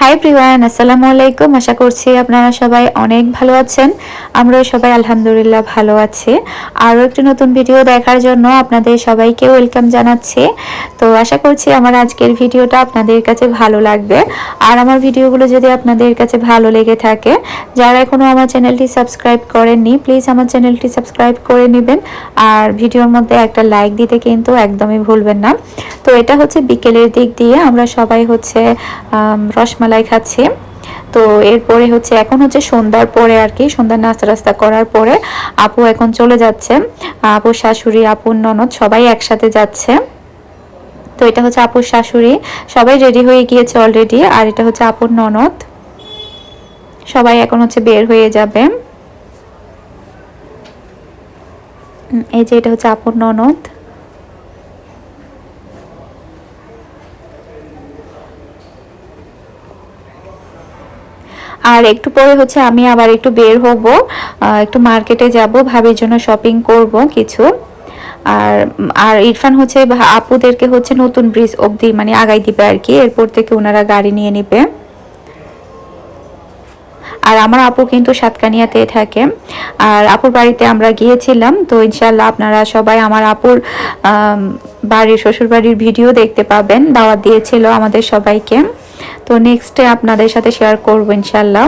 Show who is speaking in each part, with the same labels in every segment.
Speaker 1: High Priyan আসসালামু আলাইকুম আশা করছি আপনারা সবাই অনেক ভালো আছেন। আমরাও সবাই আলহামদুলিল্লাহ ভালো আছি। আরও একটি নতুন ভিডিও দেখার জন্য আপনাদের সবাইকে ওয়েলকাম জানাচ্ছি। তো আশা করছি আমার আজকের ভিডিওটা আপনাদের কাছে ভালো লাগবে। আর আমার ভিডিওগুলো যদি আপনাদের কাছে ভালো লেগে থাকে যারা এখনও আমার চ্যানেলটি সাবস্ক্রাইব করেননি প্লিজ আমার চ্যানেলটি সাবস্ক্রাইব করে নেবেন। আর ভিডিওর মধ্যে একটা লাইক দিতে কিন্তু একদমই ভুলবেন না। তো এটা হচ্ছে বিকেলের দিক দিয়ে আমরা সবাই হচ্ছে আম, রসমালাই খাচ্ছি। তো এরপরে হচ্ছে এখন হচ্ছে সন্ধ্যার পরে আর কি, সন্ধ্যার নাস্তা রাস্তা করার পরে আপু এখন চলে যাচ্ছে। আপুর শাশুড়ি, আপুর ননদ সবাই একসাথে যাচ্ছে। তো এটা হচ্ছে আপুর শাশুড়ি, সবাই রেডি হয়ে গিয়েছে অলরেডি আর এটা হচ্ছে আপুর ননদ। সবাই এখন হচ্ছে বের হয়ে যাবে। এই যে এটা হচ্ছে আপুর ননদ। আর একটু পরে হচ্ছে আমি আবার একটু বের হব একটু মার্কেটে যাব, ভাবির জন্য শপিং করব কিছু। আর আর ইরফান হচ্ছে আপুদেরকে হচ্ছে নতুন ব্রিজ অবধি মানে আগাই দিবে আর কি, এরপর থেকে ওনারা গাড়ি নিয়ে নেবে। আর আমার আপু কিন্তু সাতকানিয়াতে থাকে। আর আপুর বাড়িতে আমরা গিয়েছিলাম, তো ইনশাল্লাহ আপনারা সবাই আমার আপুর বাড়ির শ্বশুর বাড়ির ভিডিও দেখতে পাবেন, দাওয়াত দিয়েছিল আমাদের সবাইকে। তো নেক্সটে আপনাদের সাথে শেয়ার করব ইনশাল্লাহ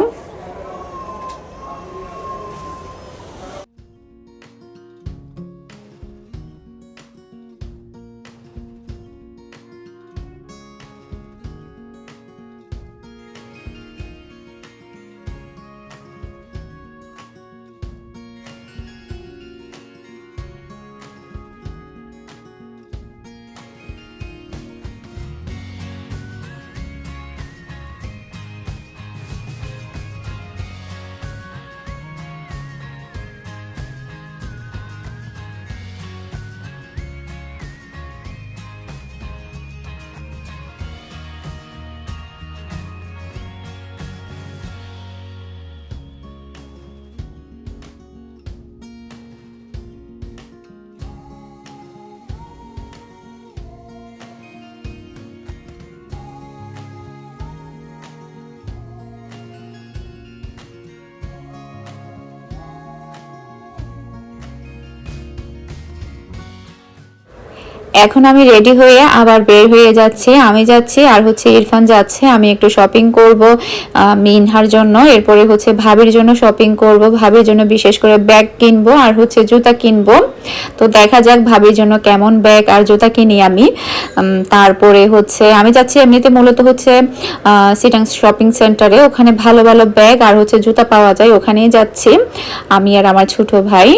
Speaker 1: এখন আমি রেডি হয়ে আবার বের হয়ে যাচ্ছি। আমি যাচ্ছি আর হচ্ছে ইরফান যাচ্ছে। আমি একটু শপিং করব মিনহার জন্য। এরপরে হচ্ছে ভাবির জন্য শপিং করব। ভাবির জন্য বিশেষ করে ব্যাগ কিনবো আর হচ্ছে জুতা কিনবো। তো দেখা যাক ভাবির জন্য কেমন ব্যাগ আর জুতা কিনি আমি। তারপরে হচ্ছে আমি যাচ্ছি এমনিতে মূলত হচ্ছে সিটাং শপিং সেন্টারে ওখানে ভালো ভালো ব্যাগ আর হচ্ছে জুতা পাওয়া যায়, ওখানেই যাচ্ছি। আমি আর আমার ছোট ভাই।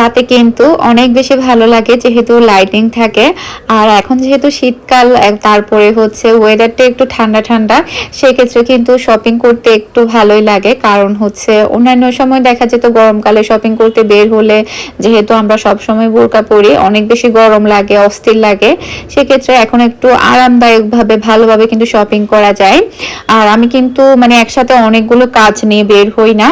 Speaker 1: রাতে কিন্তু অনেক বেশি ভালো লাগে যেহেতু লাইটিং থাকে। আর এখন যেহেতু শীতকাল তারপরে হচ্ছে ওয়েদারটা একটু ঠান্ডা ঠান্ডা, সেক্ষেত্রে কিন্তু শপিং করতে একটু ভালোই লাগে। কারণ হচ্ছে অন্যান্য সময় দেখা যেত গরমকালে শপিং করতে বের হলে যেহেতু আমরা সব সময় বোরকা পরি, অনেক বেশি গরম লাগে, অস্থির লাগে। সেক্ষেত্রে এখন একটু আরামদায়কভাবে, ভালোভাবে কিন্তু শপিং করা যায়। আর আমি কিন্তু মানে একসাথে অনেকগুলো কাজ নিয়ে বের হই না।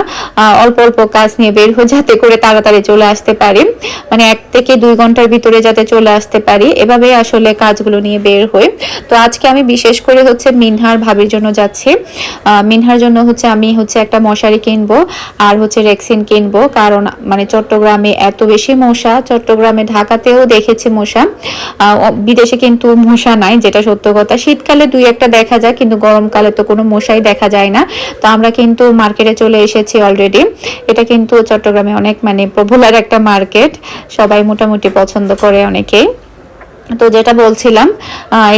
Speaker 1: অল্প অল্প কাজ নিয়ে বের হই যাতে করে তাড়াতাড়ি চলে আসতে পারি। মানে এক থেকে দুই ঘণ্টার ভিতরে যাতে চলে আসতে পারি। এভাবে আসলে কাজগুলো নিয়ে বের হই। তো আজকে আমি বিশেষ করে হচ্ছে মিনহার ভাবির জন্য যাচ্ছি। মিনহার জন্য হচ্ছে আমি হচ্ছে একটা মশারি কিনবো আর হচ্ছে রেক্সিন কিনবো। কারণ মানে চট্টগ্রামে এত বেশি মশা। চট্টগ্রামে, ঢাকাতেও দেখেছি মশা। বিদেশে কিন্তু মশা নাই, যেটা সত্য কথা। শীতকালে দুই একটা দেখা যায়, কিন্তু গরমকালে তো কোনো মশাই দেখা যায় না। তো আমরা কিন্তু মার্কেটে চলে এসেছি অলরেডি। এটা কিন্তু চট্টগ্রামে অনেক মানে পপুলার একটা মার্কেট, সবাই মোটামুটি পছন্দ করে অনেকেই। তো যেটা বলছিলাম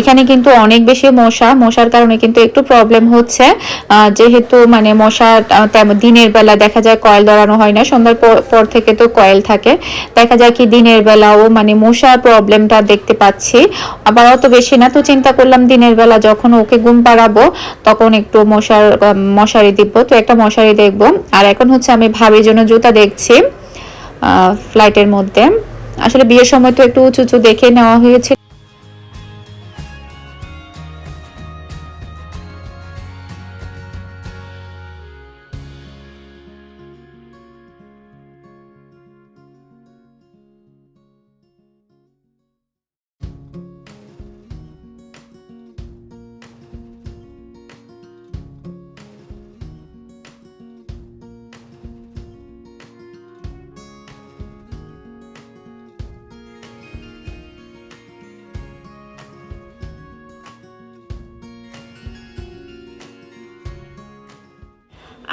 Speaker 1: এখানে কিন্তু অনেক বেশি মশা, মশার কারণে কিন্তু একটু প্রবলেম হচ্ছে। যেহেতু মানে মশা দিনের বেলা দেখা যায় কয়েল ধরানো হয় না, সন্ধ্যার পর থেকে তো কয়েল থাকে। দেখা যায় কি দিনের বেলাও মানে মশার প্রবলেমটা দেখতে পাচ্ছি, আবার অত বেশি না। তো চিন্তা করলাম দিনের বেলা যখন ওকে ঘুম পাড়াবো, তখন একটু মশার মশারি দিব। তো একটা মশারি দেখব। আর এখন হচ্ছে আমি ভাবির জন্য জুতা দেখছি। ফ্লাইটের মধ্যে। আসলে বিয়ের সময় তো একটু উঁচু উঁচু দেখে নেওয়া হয়েছে।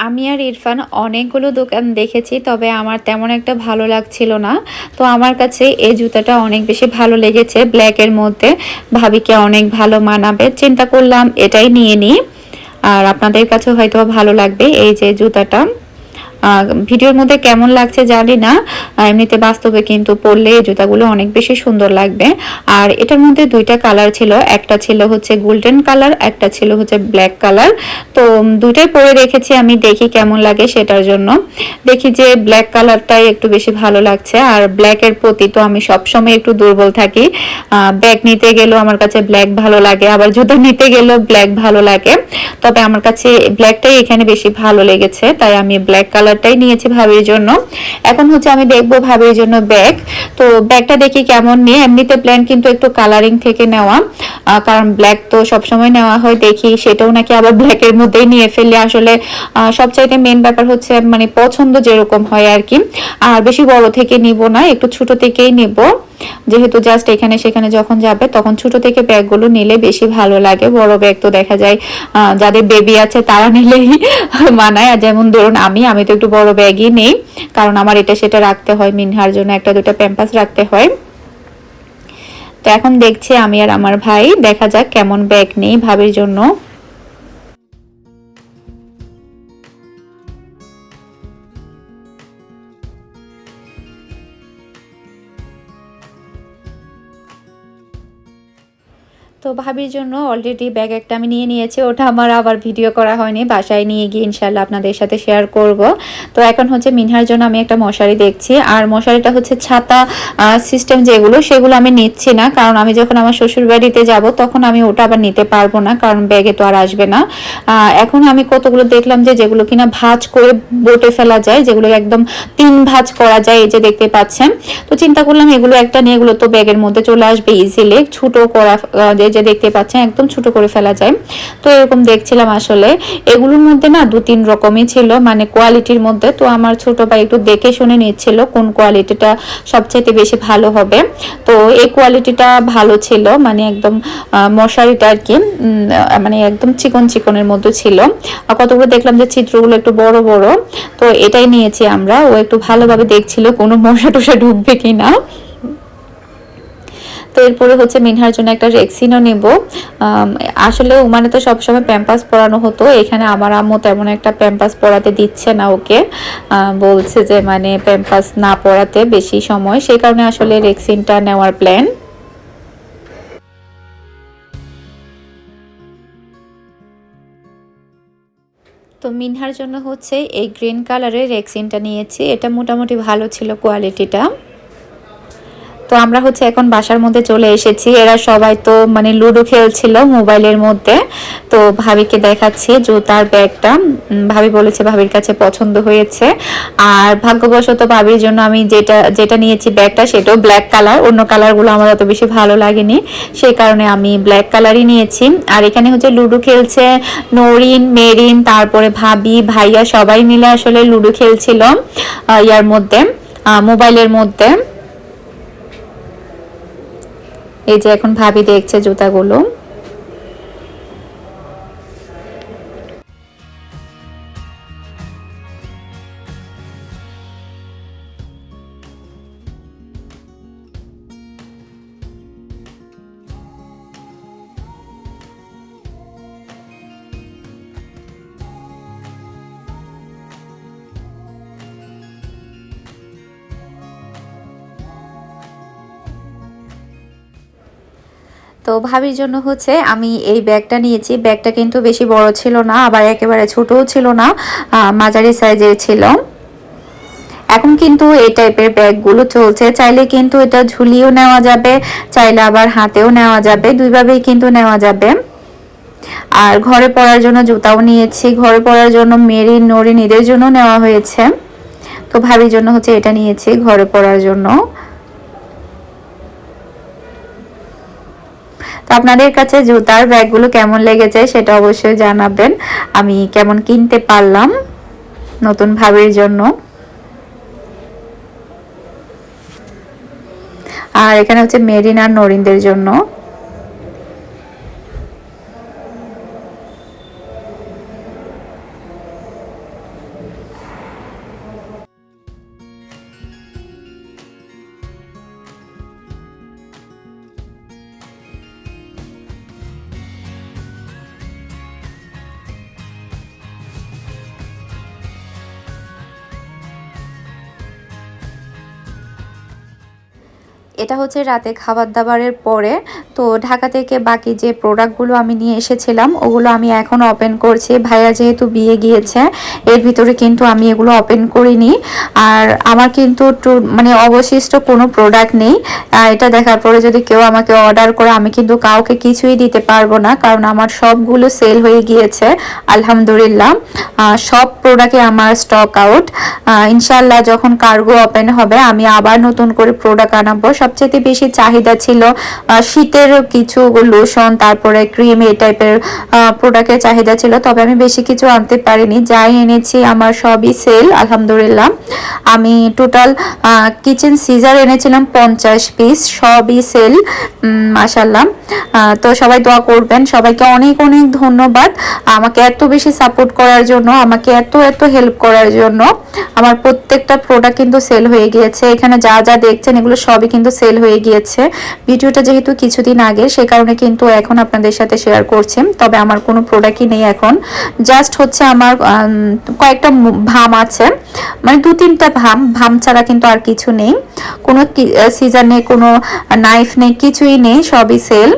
Speaker 1: আমি আর ইরফান অনেকগুলো দোকান দেখেছি, তবে আমার তেমন একটা ভালো লাগছিল না। তো আমার কাছে এই জুতাটা অনেক বেশি ভালো লেগেছে ব্ল্যাকের মধ্যে। ভাবিকে অনেক ভালো মানাবে, চিন্তা করলাম এটাই নিয়ে নিই। আর আপনাদের কাছে হয়তো ভালো লাগবে এই যে জুতাটা। ভিডিওর মধ্যে কেমন লাগছে জানি না। এমনিতে বাস্তবে কিন্তু পরলে জুতাগুলো অনেক বেশি সুন্দর লাগবে। আর এটার মধ্যে দুইটা কালার ছিল, একটা ছিল হচ্ছে গোল্ডেন কালার, একটা ছিল হচ্ছে ব্ল্যাক কালার। তো দুইটাই পরে রেখেছি, আমি দেখি কেমন লাগে সেটার জন্য। দেখি যে ব্ল্যাক কালারটাই একটু বেশি ভালো লাগছে, আর ব্ল্যাকের প্রতি তো আমি সবসময় একটু দুর্বল থাকি। ব্যাগ নিতে গেলেও আমার কাছে ব্ল্যাক ভালো লাগে, আবার জুতো নিতে গেলেও ব্ল্যাক ভালো লাগে। তবে আমার কাছে ব্ল্যাকটাই এখানে বেশি ভালো লেগেছে, তাই আমি ব্ল্যাক কালার কালারটাই নিয়েছি ভাবির জন্য। এখন হচ্ছে আমি দেখব ভাবির জন্য ব্যাগ তো ব্যাগটা দেখি কেমন নিয়ে। এমনিতে প্ল্যান কিন্তু একটু কালারিং থেকে নেওয়া। কারণ ব্ল্যাক তো সবসময় নেওয়া হয়, দেখি সেটাও নাকি আবার ব্ল্যাকের মধ্যেই নিয়ে ফেললে আসলে সবচাইতে মেন ব্যাপার হচ্ছে মানে পছন্দ যেরকম হয় আর কি আর বেশি বড় থেকে নিব না, একটু ছোট থেকেই নিব। যেহেতু জাস্ট এখানে সেখানে যখন যাবে, তখন ছোট থেকে ব্যাগগুলো নিলে বেশি ভালো লাগে। বড় ব্যাগ তো দেখা যায় যাদের বেবি আছে তারা নিলেই মানায়। আর যেমন ধরুন আমি আমি তো একটু বড় ব্যাগই নেই, কারণ আমার এটা সেটা রাখতে হয়, মিনহার জন্য একটা দুটো প্যাম্পাস রাখতে হয়। তো এখন দেখছি আমি আর আমার ভাই, দেখা যাক কেমন ব্যাগ নেই ভাবির জন্য। তো ভাবির জন্য অলরেডি ব্যাগ একটা আমি নিয়ে নিয়েছি, ওটা আমার আবার ভিডিও করা হয়নি, বাসায় নিয়ে গিয়ে ইনশাল্লাহ আপনাদের সাথে শেয়ার করব। তো এখন হচ্ছে মিনহার জন্য আমি একটা মশারি দেখছি, আর মশারিটা হচ্ছে ছাতা সিস্টেম যেগুলো, সেগুলো আমি নিচ্ছি না, কারণ আমি যখন আমার শ্বশুর বাড়িতে যাব, তখন আমি ওটা আবার নিতে পারব না, কারণ ব্যাগে তো আর আসবে না। এখন আমি কতগুলো দেখলাম যে, যেগুলো কিনা ভাজ করে বোটে ফেলা যায়, যেগুলো একদম তিন ভাজ করা যায়, এই যে দেখতে পাচ্ছেন। তো চিন্তা করলাম এগুলো একটা নিয়ে, এগুলো তো ব্যাগের মধ্যে চলে আসবে ইজিলি ছোটো করা যে দেখতে পাচ্ছেন, একদম ছোট করে ফেলা যায়। তো এরকম দেখছিলাম আসলে। এগুলোর মধ্যে না দু তিন রকমই ছিল মানে কোয়ালিটির মধ্যে। তো আমার ছোট ভাই একটু দেখে শুনে নিচ্ছিল কোন কোয়ালিটিটা সবচেয়ে বেশি ভালো হবে। তো এই কোয়ালিটিটা ভালো ছিল মানে একদম মশারিটা আর কি মানে একদম চিকন চিকনের মধ্যে ছিল। আর কতগুলো দেখলাম যে চিত্রগুলো একটু বড় বড়। তো এটাই নিয়েছি আমরা। ও একটু ভালোভাবে দেখছিল কোনো মশা টশা ঢুকবে কিনা। তো এরপরে হচ্ছে মিনহার জন্য একটা রেক্সিনও নেব। আসলে ওমানে তো সবসময় প্যাম্পাস পরানো হতো, এখানে আমার আম্মু তেমন একটা প্যাম্পাস পরাতে দিচ্ছে না ওকে। বলছে যে মানে প্যাম্পাস না পরাতে বেশি সময়, সেই কারণে আসলে রেক্সিনটা নেওয়ার প্ল্যান তো মিনহার জন্য হচ্ছে এই গ্রিন কালারের রেক্সিনটা নিয়েছি, এটা মোটামুটি ভালো ছিল কোয়ালিটিটা তো আমরা হচ্ছে এখন বাসার মধ্যে চলে এসেছি। এরা সবাই তো মানে লুডো খেলছিল মোবাইলের মধ্যে। তো ভাবিকে দেখাচ্ছি জুতার ব্যাগটা। ভাবি বলেছে ভাবির কাছে পছন্দ হয়েছে। আর ভাগ্যবশত ভাবির জন্য আমি যেটা যেটা নিয়েছি ব্যাগটা সেটাও ব্ল্যাক কালার অন্য কালারগুলো আমার অত বেশি ভালো লাগেনি। সেই কারণে আমি ব্ল্যাক কালারই নিয়েছি। আর এখানে হচ্ছে লুডো খেলছে নরিন, মেরিন, তারপরে ভাবি, ভাইয়া সবাই মিলে আসলে লুডো খেলছিল ইয়ার মধ্যে মোবাইলের মধ্যে। এই যে এখন ভাবি দেখছে জুতাগুলো। তো ভাবির জন্য হচ্ছে আমি এই ব্যাগটা নিয়েছি। ব্যাগটা কিন্তু বেশি বড় ছিল না, আবার একেবারে ছোটও ছিল না মাঝারি সাইজের ছিল। এখন কিন্তু এই টাইপের ব্যাগগুলো চলছে। চাইলে কিন্তু এটা ঝুলিয়েও নেওয়া যাবে, চাইলে আবার হাতেও নেওয়া যাবে, দুইভাবেই কিন্তু নেওয়া যাবে। আর ঘরে পরার জন্য জুতাও নিয়েছি, ঘরে পরার জন্য মেরিন নরিন এদের জন্য নেওয়া হয়েছে। তো ভাবির জন্য হচ্ছে এটা নিয়েছি ঘরে পরার জন্য। আপনাদের কাছে জুতার ব্যাগগুলো কেমন লেগেছে সেটা অবশ্যই জানাবেন। আমি কেমন কিনতে পারলাম নতুন ভাবের জন্য। আর এখানে হচ্ছে মেরিন আর নরিনদের জন্য। এটা হচ্ছে রাতে খাবার দাবারের পরে, তো ঢাকা থেকে বাকি যে প্রোডাক্টগুলো আমি নিয়ে এসেছিলাম, ওগুলো আমি এখন ওপেন করছি। ভাইয়া যেহেতু বিয়ে গিয়েছে, এর ভিতরে কিন্তু আমি এগুলো ওপেন করিনি। আর আমার কিন্তু মানে অবশিষ্ট কোনো প্রোডাক্ট নেই। এটা দেখার পরে যদি কেউ আমাকে অর্ডার করে, আমি কিন্তু কাউকে কিছুই দিতে পারব না, কারণ আমার সবগুলো সেল হয়ে গিয়েছে, আলহামদুলিল্লাহ। সব প্রোডাক্টে আমার স্টক আউট ইনশাল্লাহ যখন কার্গো ওপেন হবে, আমি আবার নতুন করে প্রোডাক্ট আনাবো। সবচেয়ে বেশি চাহিদা ছিল শীতের কিছু লোশন তারপরে ক্রিম এই টাইপের প্রোডাক্টের চাহিদা ছিল। তবে আমি বেশি কিছু আনতে পারিনি। যাই এনেছি আমার সবই সেল আলহামদুলিল্লাহ। আমি টোটাল কিচেন সিজার এনেছিলাম পঞ্চাশ পিস সবই সেল মাসাল্লাহ তো সবাই দোয়া করবেন। সবাইকে অনেক অনেক ধন্যবাদ। আমাকে এত বেশি সাপোর্ট করার জন্য, আমাকে এত এত হেল্প করার জন্য। আমার প্রত্যেকটা প্রোডাক্ট কিন্তু সেল হয়ে গিয়েছে। এখানে যা যা দেখছেন, এগুলো সবই কিন্তু সেল হয়ে গিয়েছে। ভিডিওটা যেহেতু কিছুদিন আগে, সে কারণে কিন্তু এখন আপনাদের সাথে শেয়ার করছি তবে আমার কোনো প্রোডাক্টই নেই এখন। জাস্ট হচ্ছে আমার কয়েকটা ভাম আছে। মানে দু তিনটা ভাম ভাম ছাড়া কিন্তু আর কিছু নেই। কোনো সিজন নেই, কোনো নাইফ নেই, কিছুই নেই, সবই সেল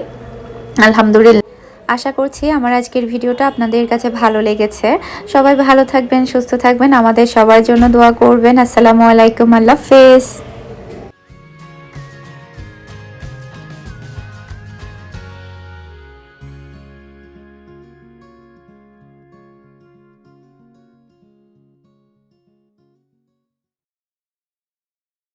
Speaker 1: আলহামদুলিল্লাহ। আশা করছি আমার আজকের ভিডিওটা আপনাদের কাছে ভালো লেগেছে। সবাই ভালো থাকবেন, সুস্থ থাকবেন। আমাদের সবার জন্য দোয়া করবেন। আসসালামু আলাইকুম, আল্লাহ হাফেজ।